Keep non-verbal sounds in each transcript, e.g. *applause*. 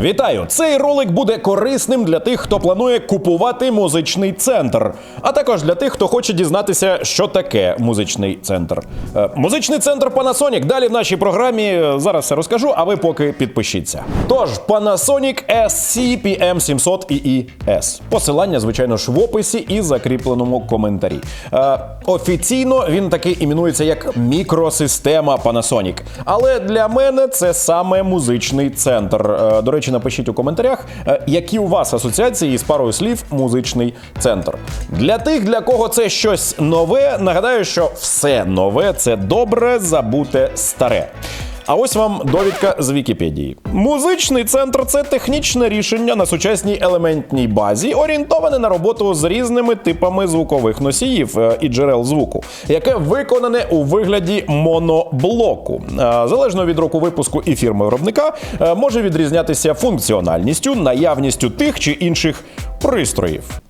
Вітаю! Цей ролик буде корисним для тих, хто планує купувати музичний центр, а також для тих, хто хоче дізнатися, що таке музичний центр. Е, Музичний центр Panasonic. Далі в нашій програмі е, зараз все розкажу, а ви поки підпишіться. Тож, Panasonic SCPM 700 EES. Посилання, звичайно ж, в описі і закріпленому коментарі. Е, офіційно він таки іменується як мікросистема Panasonic. Але для мене це саме музичний центр. Е, До речі, напишіть у коментарях, е, які у вас асоціації з парою слів музичний центр. Для тих, для кого це щось нове, нагадаю, що все нове це добре забуте старе. А ось вам довідка з Вікіпедії. Музичний центр це технічне рішення на сучасній елементній базі, орієнтоване на роботу з різними типами звукових носіїв е, і джерел звуку, яке виконане у вигляді моноблоку. Е, Залежно від року випуску і фірми виробника, е, може відрізнятися функціональністю, наявністю тих чи інших пристроїв.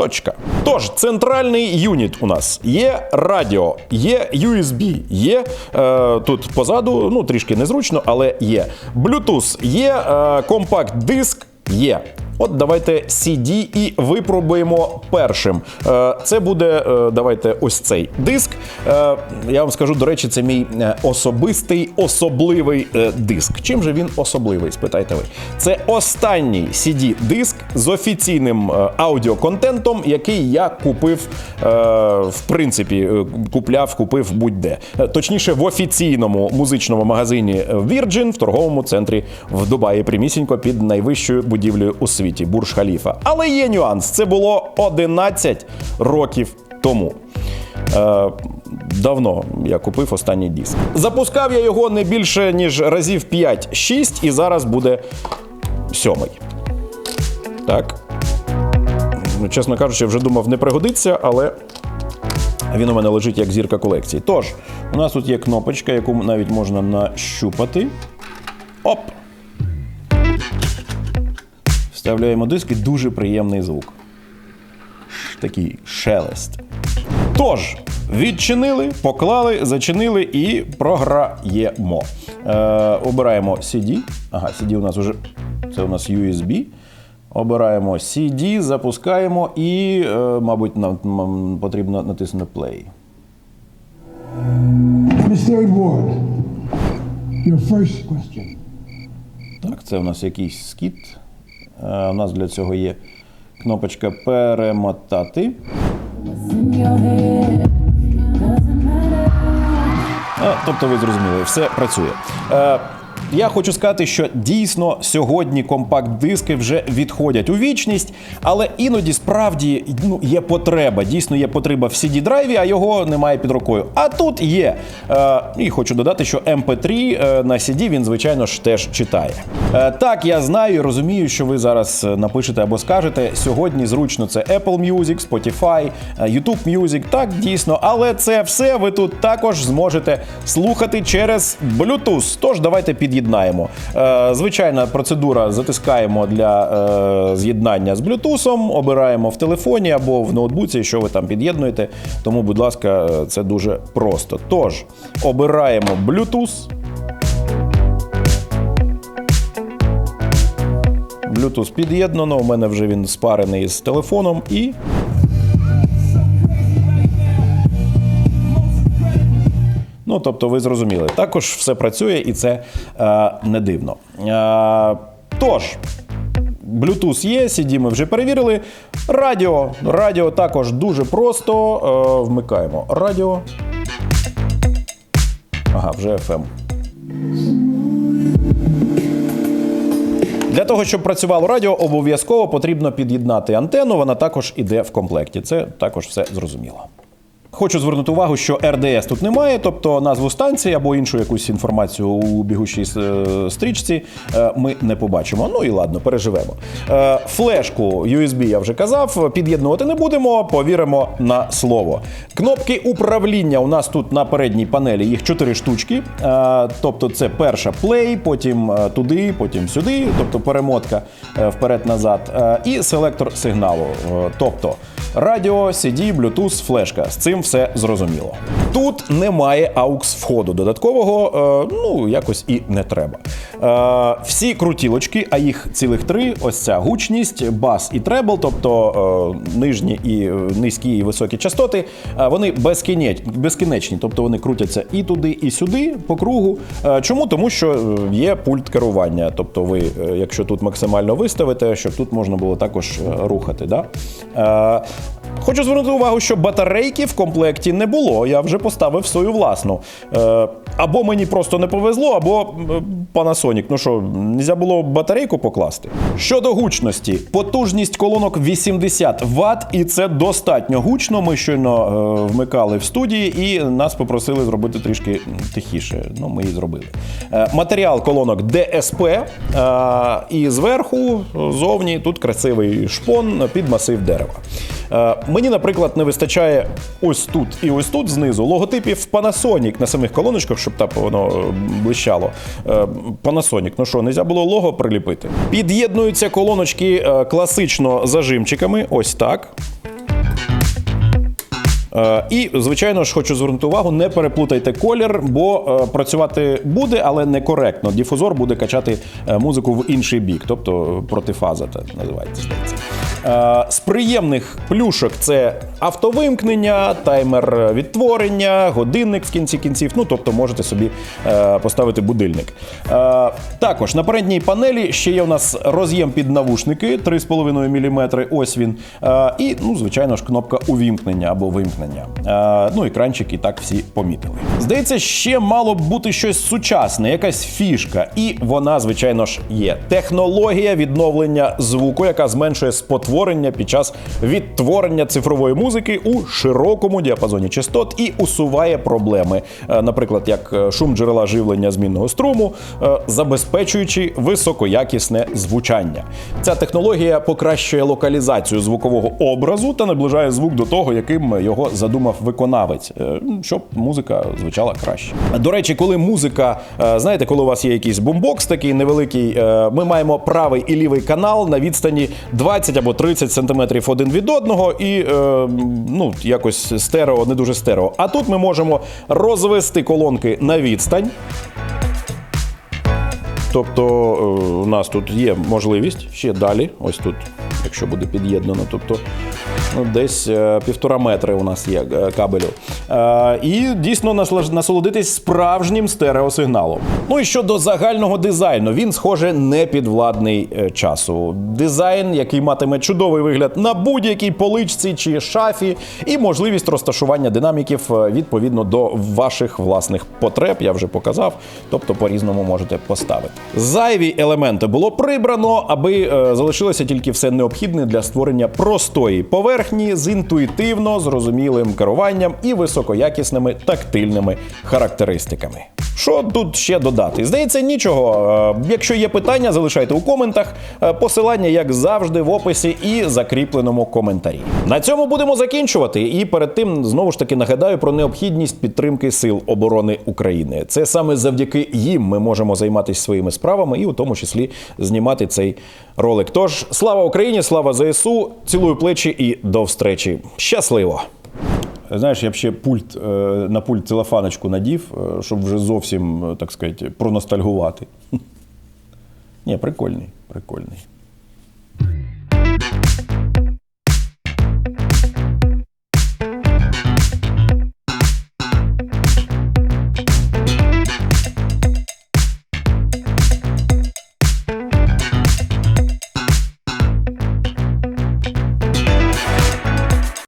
Точка. Тож, центральний юніт у нас є радіо, є USB, є е, тут позаду, ну трішки незручно, але є. Bluetooth, є е, компакт-диск, є. От давайте CD і випробуємо першим. Е, Це буде е, давайте ось цей диск. Е, Я вам скажу, до речі, це мій особистий особливий диск. Чим же він особливий? Спитайте ви. Це останній CD-диск з офіційним аудіоконтентом, який я купив, в принципі, купляв, купив будь-де. Точніше, в офіційному музичному магазині Virgin в торговому центрі в Дубаї, прямісінько під найвищою будівлею у світі Бурж Халіфа. Але є нюанс. Це було 11 років тому. Е, давно я купив останній диск. Запускав я його не більше ніж разів 5-6, і зараз буде сьомий. Так. Ну, Чесно кажучи, вже думав, не пригодиться, але він у мене лежить як зірка колекції. Тож, у нас тут є кнопочка, яку навіть можна нащупати. Оп! Вставляємо диск і дуже приємний звук. Такий шелест. Тож, відчинили, поклали, зачинили і програємо. Е, обираємо CD. Ага, CD у нас вже це у нас USB. Обираємо CD, запускаємо і, е, мабуть, нам, нам потрібно натиснути play. Miss Ward, your first question. Так, це у нас якийсь скіт. Е, у нас для цього є кнопочка перемотати. Е, Тобто ви зрозуміли, все працює. Я хочу сказати, що дійсно сьогодні компакт-диски вже відходять у вічність, але іноді справді ну, є потреба. Дійсно є потреба в CD-драйві, а його немає під рукою. А тут є. Е, і хочу додати, що MP3 е, на CD він, звичайно ж, теж читає. Е, так, я знаю і розумію, що ви зараз е, напишете або скажете. Сьогодні зручно це Apple Music, Spotify, е, YouTube Music. Так, дійсно, але це все ви тут також зможете слухати через Bluetooth. Тож давайте під'єднаємо. Е, звичайна процедура затискаємо для е, з'єднання з Bluetooth, обираємо в телефоні або в ноутбуці, що ви там під'єднуєте. Тому, будь ласка, е, це дуже просто. Тож, обираємо Bluetooth. Bluetooth під'єднано, у мене вже він спарений з телефоном і. Ну, тобто, ви зрозуміли. Також все працює і це е, не дивно. Е, тож, Bluetooth є, CD ми вже перевірили. Радіо. Радіо також дуже просто. Е, вмикаємо радіо. Ага, вже FM. Для того, щоб працювало радіо, обов'язково потрібно під'єднати антенну. Вона також іде в комплекті. Це також все зрозуміло. Хочу звернути увагу, що РДС тут немає, тобто назву станції або іншу якусь інформацію у бігучій е, стрічці е, ми не побачимо. Ну і ладно, переживемо. Е, Флешку USB я вже казав, під'єднувати не будемо, повіримо на слово. Кнопки управління у нас тут на передній панелі їх чотири штучки. Тобто, це перша play, потім туди, потім сюди, тобто перемотка вперед-назад, і селектор сигналу. Тобто радіо, CD, Bluetooth, флешка. З цим все зрозуміло. Тут немає AUX входу додаткового, е, ну якось і не треба. Е, всі крутілочки, а їх цілих три: ось ця гучність, бас і требл, тобто е, нижні і е, низькі і високі частоти, вони безкінеч, безкінечні, тобто вони крутяться і туди, і сюди по кругу. Чому? Тому що є пульт керування. Тобто, ви, якщо тут максимально виставите, щоб тут можна було також рухати. Да? Хочу звернути увагу, що батарейки в комплекті не було. Я вже поставив свою власну. Е, або мені просто не повезло, або Panasonic. Ну що, нельзя було батарейку покласти. Щодо гучності, потужність колонок 80 Вт, і це достатньо гучно. Ми щойно е, вмикали в студії, і нас попросили зробити трішки тихіше. Ну, ми і зробили. Е, матеріал колонок DSP, е, і зверху, зовні, тут красивий шпон під масив дерева. Е, Мені, наприклад, не вистачає ось тут і ось тут знизу логотипів Panasonic на самих колоночках, щоб так воно е, блищало. Е, Panasonic, ну що, нельзя було лого приліпити. Під'єднуються колоночки е, класично зажимчиками, ось так. І, звичайно ж, хочу звернути увагу, не переплутайте колір, бо працювати буде, але некоректно. Діфузор буде качати музику в інший бік, тобто протифаза так називається. Е, З приємних плюшок це автовимкнення, таймер відтворення, годинник в кінці кінців. Ну, тобто можете собі е, поставити будильник. Е, Також на передній панелі ще є у нас роз'єм під навушники 3,5 мм. Ось він. І, ну, звичайно ж, кнопка увімкнення або вимкнення. Ну, екранчик і так всі помітили. Здається, ще мало б бути щось сучасне, якась фішка. І вона, звичайно ж, є. Технологія відновлення звуку, яка зменшує спотворення під час відтворення цифрової музики у широкому діапазоні частот і усуває проблеми, Е, наприклад, як е, шум джерела живлення змінного струму, е, забезпечуючи високоякісне звучання. Ця технологія покращує локалізацію звукового образу та наближає звук до того, яким його задумав виконавець, щоб музика звучала краще. До речі, коли музика, знаєте, коли у вас є якийсь бумбокс такий невеликий, ми маємо правий і лівий канал на відстані 20 або 30 сантиметрів один від одного, і е, ну якось стерео, не дуже стерео. А тут ми можемо розвести колонки на відстань. Тобто е, у нас тут є можливість ще далі, ось тут, якщо буде під'єднано, тобто десь е, півтора метри у нас є е, кабелю. Е, і дійсно насолодитись справжнім стереосигналом. Ну і щодо загального дизайну, він, схоже, не підвладний часу. Дизайн, який матиме чудовий вигляд на будь-якій поличці чи шафі, і можливість розташування динаміків відповідно до ваших власних потреб, я вже показав, тобто по-різному можете поставити. Зайві елементи було прибрано, аби залишилося тільки все необхідне для створення простої поверхні з інтуїтивно зрозумілим керуванням і високоякісними тактильними характеристиками. Що тут ще додати? Здається, нічого. Е, Якщо є питання, залишайте у коментах. Е, Посилання, як завжди, в описі і закріпленому коментарі. На цьому будемо закінчувати. І перед тим знову ж таки нагадаю про необхідність підтримки сил оборони України. Це саме завдяки їм ми можемо займатися своїми справами і у тому числі знімати цей ролик. Тож слава Україні, слава ЗСУ, цілую плечі і до встречі. Щасливо! Знаєш, я б ще пульт е, на пульт телефаночку надів, е, щоб вже зовсім, е, так сказати, проностальгувати. *laughs* Ні, прикольний, прикольний.